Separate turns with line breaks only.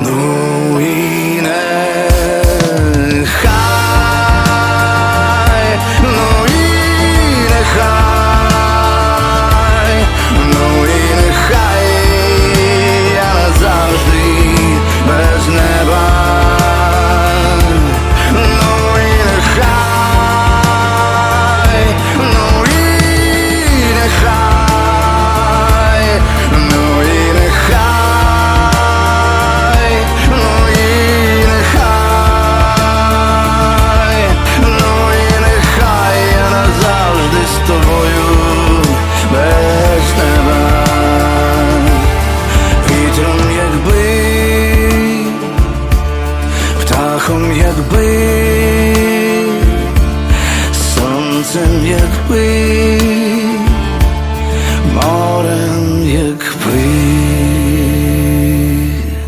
No. сміхом, якби, сонцем, якби.